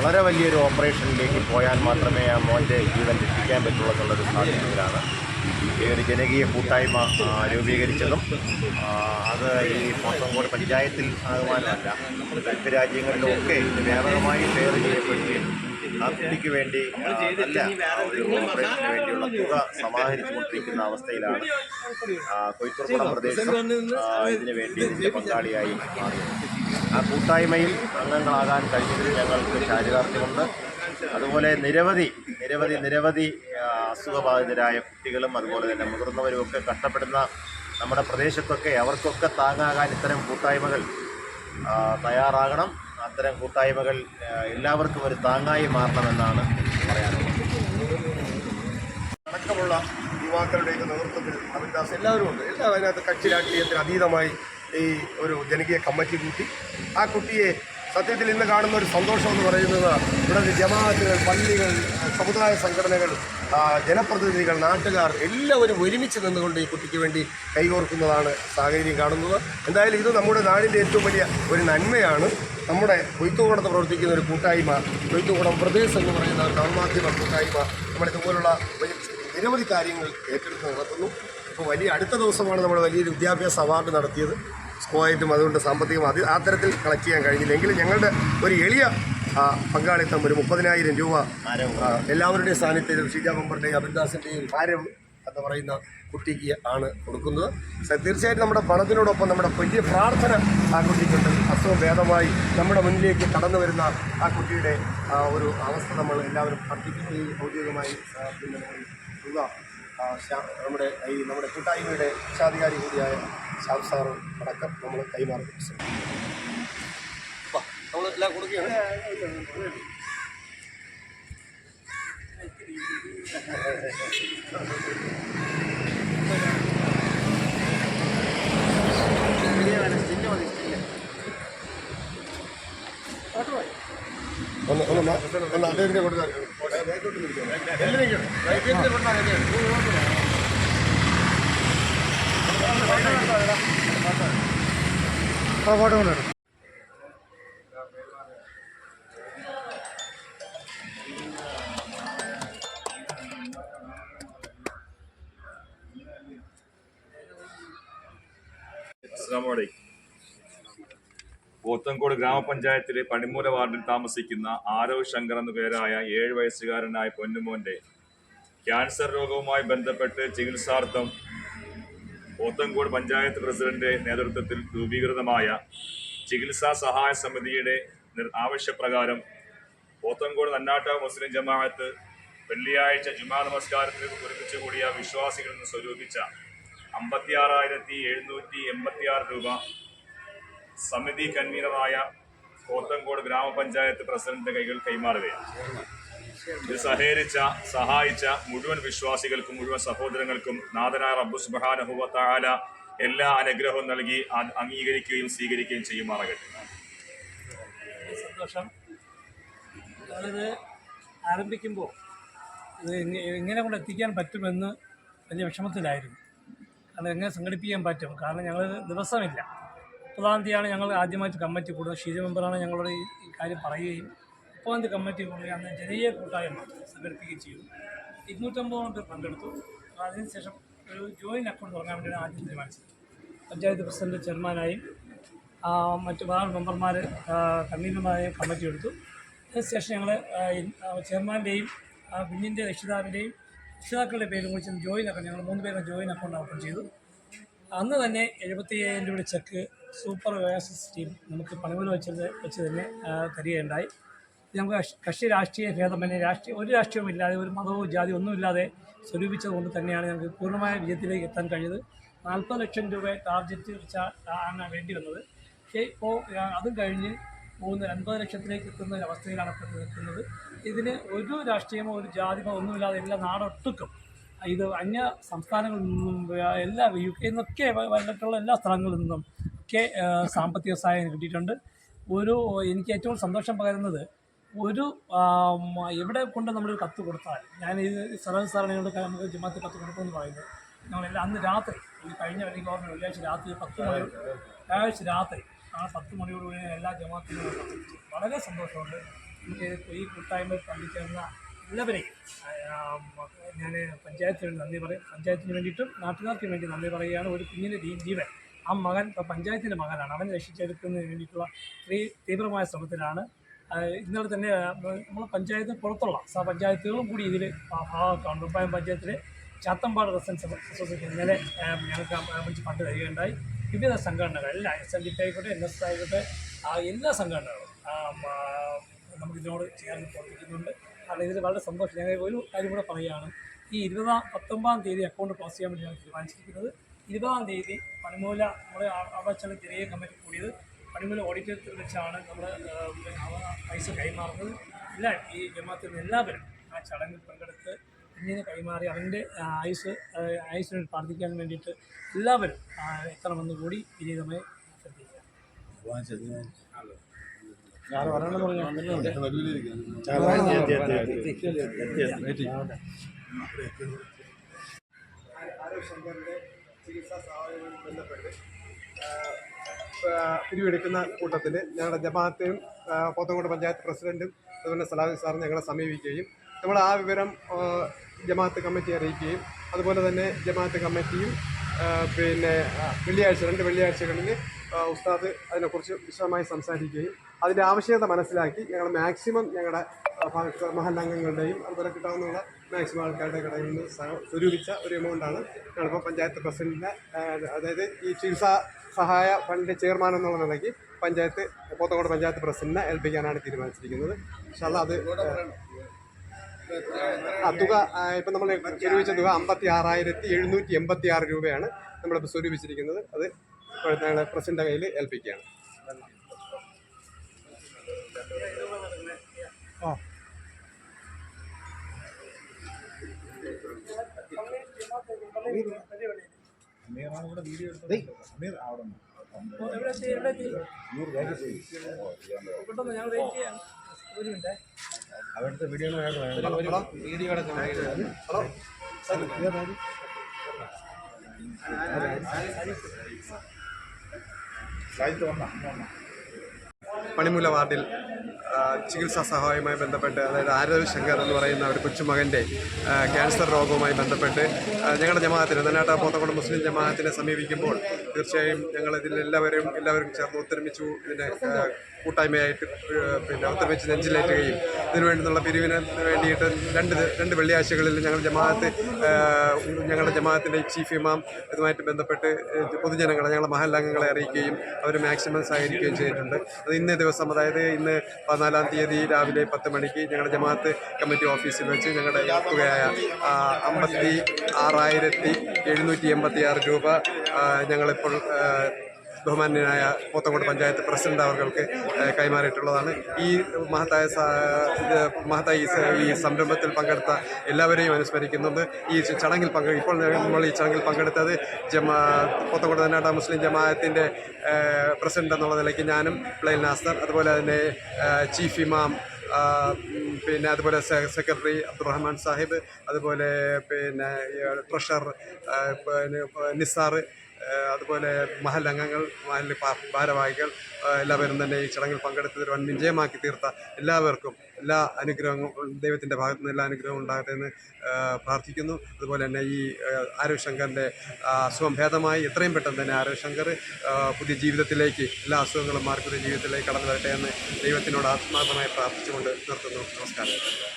വളരെ വലിയൊരു ഓപ്പറേഷനിലേക്ക് പോയാൽ മാത്രമേ ആ മോന്റെ ജീവൻ രക്ഷിക്കാൻ പറ്റുള്ളൂ എന്നുള്ളൊരു ഈ ഒരു ജനകീയ കൂട്ടായ്മ രൂപീകരിച്ചതും അത് ഈ പോത്തങ്കോട് പഞ്ചായത്തിൽ ആകുവാനല്ല മറ്റ് രാജ്യങ്ങളിലൊക്കെ ഇത് വ്യാപകമായി ഷെയർ ചെയ്യപ്പെടുകയും ആ കുട്ടിക്ക് വേണ്ടി അല്ല ഓപ്പറേഷന് വേണ്ടിയുള്ള തുക സമാഹരിച്ചുകൊണ്ടിരിക്കുന്ന അവസ്ഥയിലാണ് ആ, കൊയ്ത്തുറപ്പുറം പ്രദേശം ഇതിനു വേണ്ടി ഇതിന്റെ പങ്കാളിയായി മാറിയത്. ആ കൂട്ടായ്മയിൽ അംഗങ്ങളാകാൻ കഴിഞ്ഞതിൽ ഞങ്ങൾക്ക് ചാരിതാർത്ഥ്യമുണ്ട് അതുപോലെ നിരവധി നിരവധി നിരവധി അസുഖബാധിതരായ കുട്ടികളും അതുപോലെ തന്നെ മുതിർന്നവരും ഒക്കെ കഷ്ടപ്പെടുന്ന നമ്മുടെ പ്രദേശത്തൊക്കെ അവർക്കൊക്കെ താങ്ങാകാൻ ഇത്തരം കൂട്ടായ്മകൾ തയ്യാറാകണം. അത്തരം കൂട്ടായ്മകൾ എല്ലാവർക്കും ഒരു താങ്ങായി മാറണമെന്നാണ് പറയാനുള്ളത്. അടക്കമുള്ള യുവാക്കളുടെയൊക്കെ നേതൃത്വത്തിൽ അമിതാസ് എല്ലാവരും ഉണ്ട് എല്ലാവരും അതിനകത്ത് കക്ഷി രാഷ്ട്രീയത്തിന് അതീതമായി ഈ ഒരു ജനകീയ കമ്മിറ്റി കൂട്ടി ആ കുട്ടിയെ സത്യത്തിൽ ഇന്ന് കാണുന്ന ഒരു സന്തോഷം എന്ന് പറയുന്നത് ഇവിടെ ജമാഅത്തുകൾ പള്ളികൾ സമുദായ സംഘടനകൾ ജനപ്രതിനിധികൾ നാട്ടുകാർ എല്ലാവരും ഒരുമിച്ച് നിന്നുകൊണ്ട് ഈ കുട്ടിക്ക് വേണ്ടി കൈകോർക്കുന്നതാണ് സാഹചര്യം കാണുന്നത്. എന്തായാലും ഇത് നമ്മുടെ നാടിന്റെ ഏറ്റവും വലിയ ഒരു നന്മയാണ്. നമ്മുടെ കൊയ്ത്തുകൂടത്ത് പ്രവർത്തിക്കുന്ന ഒരു കൂട്ടായ്മ കൊയ്ത്തുകൂടം പ്രദേശം എന്ന് പറയുന്ന ഒരു നവമാധ്യമ കൂട്ടായ്മ നമ്മുടെ ഇതുപോലുള്ള നിരവധി കാര്യങ്ങൾ ഏറ്റെടുത്ത് നടത്തുന്നു. ഇപ്പോൾ വലിയ അടുത്ത ദിവസമാണ് നമ്മൾ വലിയൊരു വിദ്യാഭ്യാസ അവാർഡ് നടത്തിയത്. സ്കോയായിട്ടും അതുകൊണ്ട് സാമ്പത്തികം അത് ആ തരത്തിൽ കളക്ട് ചെയ്യാൻ കഴിഞ്ഞില്ല. എങ്കിലും ഞങ്ങളുടെ ഒരു എളിയ പങ്കാളിത്തം ഒരു മുപ്പതിനായിരം രൂപ എല്ലാവരുടെയും സാന്നിധ്യത്തിൽ ഷീജ മെമ്പറുടെയും അബിൻദാസിന്റെയും ഭാരം എന്ന് പറയുന്ന കുട്ടിക്ക് ആണ് കൊടുക്കുന്നത്. തീർച്ചയായിട്ടും നമ്മുടെ പണത്തിനോടൊപ്പം നമ്മുടെ വലിയ പ്രാർത്ഥന ആ കുട്ടിക്കുണ്ട്. അസുഖം ഭേദമായി നമ്മുടെ മുന്നിലേക്ക് കടന്നു വരുന്ന ആ കുട്ടിയുടെ ഒരു അവസ്ഥ നമ്മൾ എല്ലാവരും പ്രാർത്ഥിക്കുകയും ഔദ്യോഗികമായി പിന്നെ നമ്മുടെ ഈ നമ്മുടെ കൂട്ടായ്മയുടെ രക്ഷാധികാരി കൂടിയായ ശ്യാം സാറ് അടക്കം നമ്മൾ കൈമാറും. നമ്മൾ എല്ലാം കൊടുക്കുകയാണ്. ഒന്ന് ഒന്ന് മാ- ഒന്ന് അദ്ദേഹത്തിന്റെ കൊടുത്താൽ എല്ലാവരും കൊടുത്താൽ ആ ഫോട്ടോ പോത്തൻകോട് ഗ്രാമപഞ്ചായത്തിലെ പണിമൂല വാർഡിൽ താമസിക്കുന്ന ആരവ് ശങ്കർ എന്നു പേരായ ഏഴ് വയസ്സുകാരനായ പൊന്നുമോന്റെ ക്യാൻസർ രോഗവുമായി ബന്ധപ്പെട്ട് ചികിത്സാർത്ഥം പോത്തൻകോട് പഞ്ചായത്ത് പ്രസിഡന്റ് നേതൃത്വത്തിൽ രൂപീകൃതമായ ചികിത്സാ സഹായ സമിതിയുടെ ആവശ്യപ്രകാരം പോത്തങ്കോട് നന്നാട്ട മുസ്ലിം ജമാഅത്ത് വെള്ളിയാഴ്ച ജുമാ നമസ്കാരത്തിന് ഒരുമിച്ച് കൂടിയ വിശ്വാസികളിൽ നിന്ന് സ്വരൂപിച്ച അമ്പത്തിയാറായിരത്തി എഴുന്നൂറ്റി എൺപത്തിയാറ് രൂപ സമിതി കൺവീനറായ പോത്തങ്കോട് ഗ്രാമപഞ്ചായത്ത് പ്രസിഡന്റിന്റെ കൈകൾ കൈമാറുകയാണ്. സഹകരിച്ച സഹായിച്ച മുഴുവൻ വിശ്വാസികൾക്കും മുഴുവൻ സഹോദരങ്ങൾക്കും നാഥനായ റബ്ബു സുബാനഹുബത്താല എല്ലാ അനുഗ്രഹവും നൽകി അത് അംഗീകരിക്കുകയും സ്വീകരിക്കുകയും ചെയ്യുമാറാകട്ടെ. സന്തോഷം. ഞാനിത് ആരംഭിക്കുമ്പോൾ എങ്ങനെ കൊണ്ട് എത്തിക്കാൻ പറ്റുമെന്ന് വലിയ വിഷമത്തിലായിരുന്നു. കാരണം എങ്ങനെ സംഘടിപ്പിക്കാൻ പറ്റും? കാരണം ഞങ്ങൾ ദിവസമില്ല. മുപ്പതാം തീയതിയാണ് ഞങ്ങൾ ആദ്യമായിട്ട് കമ്മിറ്റി കൂടുന്നത്. ഷീജ മെമ്പറാണ് ഞങ്ങളോട് ഈ കാര്യം പറയുകയും മുപ്പതാം കമ്മിറ്റി കൂടുകയും അന്ന് ജനകീയ കൂട്ടായ്മ സംഘടിപ്പിക്കുകയും ചെയ്തു. ഇരുന്നൂറ്റമ്പതോളം പേർ പങ്കെടുത്തു. അതിനുശേഷം ഒരു ജോയിന്റ് അക്കൗണ്ട് തുടങ്ങാൻ വേണ്ടിയാണ് ആദ്യം തീരുമാനിച്ചത്. പഞ്ചായത്ത് പ്രസിഡന്റ് ചെയർമാനായും മറ്റ് വാർഡ് മെമ്പർമാർ കൺവീനർമാരെയും കമ്മിറ്റി എടുത്തു. അതിനുശേഷം ഞങ്ങൾ ചെയർമാന്റെയും കുഞ്ഞിന്റെ രക്ഷിതാവിന്റെയും രക്ഷിതാക്കളുടെ പേരും കുറിച്ച് ജോയിൻ അക്കൗണ്ട് ഞങ്ങൾ മൂന്ന് പേരുടെ ജോയിൻ അക്കൗണ്ട് ഓപ്പൺ ചെയ്തു. അന്ന് തന്നെ എഴുപത്തി അയ്യായിരം രൂപയുടെ ചെക്ക് സൂപ്പർ വേഴ്സസ് ടീം നമുക്ക് പണിമുല വെച്ചത് വെച്ച് തന്നെ തരികയുണ്ടായി. നമുക്ക് കക്ഷി- രാഷ്ട്രീയ ഭേദമന്യേ രാഷ്ട്രീയ ഒരു രാഷ്ട്രീയവും ഇല്ലാതെ ഒരു മതവും ജാതി ഒന്നുമില്ലാതെ സ്വരൂപിച്ചത് കൊണ്ട് തന്നെയാണ് ഞങ്ങൾക്ക് പൂർണമായ വിജയത്തിലേക്ക് എത്താൻ കഴിഞ്ഞത്. നാൽപ്പത് ലക്ഷം രൂപ ടാർജറ്റ് ആണ് വേണ്ടി വന്നത്. പക്ഷേ ഇപ്പോൾ അതും കഴിഞ്ഞ് മൂന്ന് അൻപത് ലക്ഷത്തിലേക്ക് എത്തുന്ന അവസ്ഥയിലാണ് ഇപ്പോൾ നിൽക്കുന്നത്. ഇതിന് ഒരു രാഷ്ട്രീയമോ ഒരു ജാതിമോ ഒന്നുമില്ലാതെ എല്ലാ നാടൊട്ടുക്കും. ഇത് അന്യ സംസ്ഥാനങ്ങളിൽ നിന്നും എല്ലാ യു കെയിൽ നിന്നൊക്കെ വന്നിട്ടുള്ള എല്ലാ സ്ഥലങ്ങളിൽ നിന്നും ഒക്കെ സാമ്പത്തിക സഹായം കിട്ടിയിട്ടുണ്ട്. ഒരു എനിക്ക് ഏറ്റവും സന്തോഷം പകരുന്നത് ഒരു എവിടെ കൊണ്ട് നമ്മളൊരു കത്ത് കൊടുത്താൽ ഞാൻ ഇത് സർവീസ് സാറിനോട് നമുക്ക് ജമാത്ത് കത്ത് കൊടുക്കുമെന്ന് പറയുന്നത് ഞങ്ങളെല്ലാം അന്ന് രാത്രി ഈ കഴിഞ്ഞ വെള്ളിക്കോറിന് വെള്ളിയാഴ്ച രാത്രി പത്ത് മണി വ്യാഴാഴ്ച രാത്രി ആ പത്ത് മണിയോടുകൂടി എല്ലാ ജമാത്തിനും വളരെ സന്തോഷമുണ്ട്. എനിക്ക് ഈ കൂട്ടായ്മയിൽ പങ്കുചേർന്ന എല്ലാവരെയും ഞാൻ പഞ്ചായത്തിന് നന്ദി പറയും. പഞ്ചായത്തിന് വേണ്ടിയിട്ടും നാട്ടുകാർക്ക് വേണ്ടി നന്ദി പറയുകയാണ്. ഒരു കുഞ്ഞിന്റെ ജീവൻ. ആ മകൻ പഞ്ചായത്തിന്റെ മകനാണ്. അവൻ രക്ഷിച്ചെടുക്കുന്നതിന് വേണ്ടിയിട്ടുള്ള തീവ്രമായ ശ്രമത്തിലാണ് ഇന്നലെ തന്നെ നമ്മൾ പഞ്ചായത്ത് പുറത്തുള്ള പഞ്ചായത്തുകളും കൂടി ഇതിൽ ഭാഗമാക്കാണ് ഉപ്പായം പഞ്ചായത്തിലെ ചാത്തമ്പാട് റെസിഡൻസ് അസോസിയേഷൻ ഇന്നലെ ഞങ്ങൾക്ക് വിളിച്ച് ഫണ്ട് തരികയുണ്ടായി. വിവിധ സംഘടനകൾ എല്ലാ എസ് എൻ ഡി പി ആയിക്കോട്ടെ എൻ എസ് ആയിക്കോട്ടെ എല്ലാ സംഘടനകളും നമുക്കിതിനോട് ചേർന്ന് പ്രവർത്തിക്കുന്നുണ്ട്. കാരണം ഇതിൽ വളരെ സന്തോഷം. ഞങ്ങൾ ഒരു കാര്യം കൂടെ പറയുകയാണ്. ഈ ഇരുപതാം പത്തൊമ്പതാം തീയതി അക്കൗണ്ട് ക്ലോസ് ചെയ്യാൻ വേണ്ടി ഞങ്ങൾ തീരുമാനിച്ചിരിക്കുന്നത്. ഇരുപതാം തീയതി പണിമൂല നമ്മുടെ അവിടെ ചെറിയ കമ്മിറ്റി കൂടിയത് പണിമൂല ഓഡിറ്റോറിയത്തിൽ വെച്ചാണ് നമ്മൾ പൈസ കൈമാറുന്നത്. എല്ലാ ഈ ജമാത്തിൽ നിന്ന് എല്ലാവരും ആ ചടങ്ങിൽ പങ്കെടുത്ത് കുഞ്ഞിനെ കൈമാറി അവന്റെ ആയുസ് ആയുസിന് പ്രാർത്ഥിക്കാൻ വേണ്ടിയിട്ട് എല്ലാവരും എത്തണമെന്ന് കൂടി വിനീതമായി ശ്രദ്ധിക്കുക. ആരോഗ്യ ശങ്കറിന്റെ ചികിത്സാ സഹായവുമായി ബന്ധപ്പെട്ട് ആ, പിരിവെടുക്കുന്ന കൂട്ടത്തിൽ ഞങ്ങളുടെ ജമാഅത്തും പോത്തങ്കോട് പഞ്ചായത്ത് പ്രസിഡന്റും അതുപോലെ സലാഹി സാറും ഞങ്ങളെ സമീപിക്കുകയും നമ്മൾ ആ വിവരം ജമാഅത്ത് കമ്മിറ്റി അറിയിക്കുകയും അതുപോലെ തന്നെ ജമാഅത്ത് കമ്മിറ്റിയും പിന്നെ വെള്ളിയാഴ്ച രണ്ട് വെള്ളിയാഴ്ചകളിൽ ഉസ്താദ് അതിനെക്കുറിച്ച് വിശദമായി സംസാരിക്കുകയും അതിന്റെ ആവശ്യകത മനസ്സിലാക്കി ഞങ്ങൾ മാക്സിമം ഞങ്ങളുടെ മഹല്ലാംഗങ്ങളുടെയും അതുപോലെ കിട്ടാവുന്ന മാക്സിമം ആൾക്കാരുടെ കടയിൽ നിന്ന് സ്വരൂപിച്ച ഒരു എമൗണ്ടാണ് ഞങ്ങളിപ്പോൾ പഞ്ചായത്ത് പ്രസിഡന്റിന്റെ അതായത് ഈ ചികിത്സാ സഹായ ഫണ്ട് ചെയർമാൻ എന്നുള്ള നിലയ്ക്ക് പഞ്ചായത്ത് പോത്തക്കോട് പഞ്ചായത്ത് പ്രസിഡന്റിനെ ഏൽപ്പിക്കാനാണ് തീരുമാനിച്ചിരിക്കുന്നത്. പക്ഷേ അത് ആ തുക ഇപ്പം നമ്മൾ സ്വരൂപിച്ച തുക അമ്പത്തി ആറായിരത്തി എഴുന്നൂറ്റി എൺപത്തി ആറ് രൂപയാണ് നമ്മളിപ്പോൾ സ്വരൂപിച്ചിരിക്കുന്നത്. അത് ഞങ്ങളുടെ പ്രസിഡന്റ് കയ്യിൽ ഏൽപ്പിക്കുകയാണ്. എവിടെ എത്തി? എവിടെ എത്തി? പെട്ടെന്ന് ഞങ്ങൾ വെയിറ്റ് ചെയ്യാം. ഒരു മിനിറ്റ്. പണിമൂല വാർഡിൽ. ചികിത്സാ സഹായവുമായി ബന്ധപ്പെട്ട് അതായത് ആരവ് ശങ്കർ എന്ന് പറയുന്ന ഒരു കൊച്ചുമകന്റെ ക്യാൻസർ രോഗവുമായി ബന്ധപ്പെട്ട് ഞങ്ങളുടെ ജമാഅത്തിന് തന്നാട്ട പോത്തക്കുളം മുസ്ലിം ജമാഅത്തിനെ സമീപിക്കുമ്പോൾ തീർച്ചയായും ഞങ്ങൾ ഇതിൽ എല്ലാവരും എല്ലാവരും ചേർന്ന് ഒത്തൊരുമിച്ചു ഇതിനെ കൂട്ടായ്മയായിട്ട് പിന്നെ ഒത്തൊരുമിച്ച് നെഞ്ചിലേറ്റുകയും ഇതിനു വേണ്ടുന്നുള്ള പിരിവിന് വേണ്ടിയിട്ട് രണ്ട് രണ്ട് വെള്ളിയാഴ്ചകളിൽ ഞങ്ങൾ ജമാഅത്ത് ഞങ്ങളുടെ ജമാഅത്തിന്റെ ചീഫ് ഇമാം ഇതുമായിട്ട് ബന്ധപ്പെട്ട് പൊതുജനങ്ങളെ ഞങ്ങളുടെ മഹല്ലാംഗങ്ങളെ അറിയിക്കുകയും അവർ മാക്സിമം സഹകരിക്കുകയും ചെയ്തിട്ടുണ്ട്. അത് ഇന്നേ ദിവസം അതായത് ഇന്ന് പതിനാലാം തീയതി രാവിലെ പത്ത് മണിക്ക് ഞങ്ങളുടെ ജമാഅത്ത് കമ്മിറ്റി ഓഫീസിൽ വെച്ച് ഞങ്ങളുടെ തുകയായ അമ്പത്തി ആറായിരത്തി എഴുന്നൂറ്റി എൺപത്തി ആറ് രൂപ ഞങ്ങളിപ്പോൾ ബഹുമാന്യനായ പോത്തങ്കോട് പഞ്ചായത്ത് പ്രസിഡന്റ് അവർക്ക് കൈമാറിയിട്ടുള്ളതാണ്. ഈ മഹത്തായ മഹത്തായ ഈ സംരംഭത്തിൽ പങ്കെടുത്ത എല്ലാവരെയും അനുസ്മരിക്കുന്നുണ്ട്. ഈ ചടങ്ങിൽ പങ്കെ ഇപ്പോൾ നമ്മൾ ഈ ചടങ്ങിൽ പങ്കെടുത്തത് ജമാ പോത്തങ്കോട് തന്നാട്ട മുസ്ലിം ജമാഅത്തിന്റെ പ്രസിഡന്റ് എന്നുള്ള നിലയ്ക്ക് ഞാനും പ്ലെയിൻ നാസർ അതുപോലെ തന്നെ ചീഫ് ഇമാം പിന്നെ അതുപോലെ സെക്രട്ടറി അബ്ദുറഹ്മാൻ സാഹിബ് അതുപോലെ പിന്നെ ട്രഷർ നിസാർ അതുപോലെ മഹൽ അംഗങ്ങൾ മഹൽ ഭാരവാഹികൾ എല്ലാവരും തന്നെ ഈ ചടങ്ങിൽ പങ്കെടുത്തതിൽ വൻ വിജയമാക്കി തീർത്ത എല്ലാവർക്കും എല്ലാ അനുഗ്രഹങ്ങളും ദൈവത്തിന്റെ ഭാഗത്തു നിന്ന് എല്ലാ അനുഗ്രഹവും ഉണ്ടാകട്ടെ എന്ന് പ്രാർത്ഥിക്കുന്നു. അതുപോലെ തന്നെ ഈ ആരവ് ശങ്കറിന്റെ അസുഖം ഭേദമായി എത്രയും പെട്ടെന്ന് തന്നെ ആരവ് ശങ്കർ പുതിയ ജീവിതത്തിലേക്ക് എല്ലാ അസുഖങ്ങളും പുതിയ ജീവിതത്തിലേക്ക് കടന്നു വരട്ടെ എന്ന് ദൈവത്തിനോട് ആത്മാർത്ഥമായി പ്രാർത്ഥിച്ചുകൊണ്ട് നിർത്തുന്നു. നമസ്കാരം.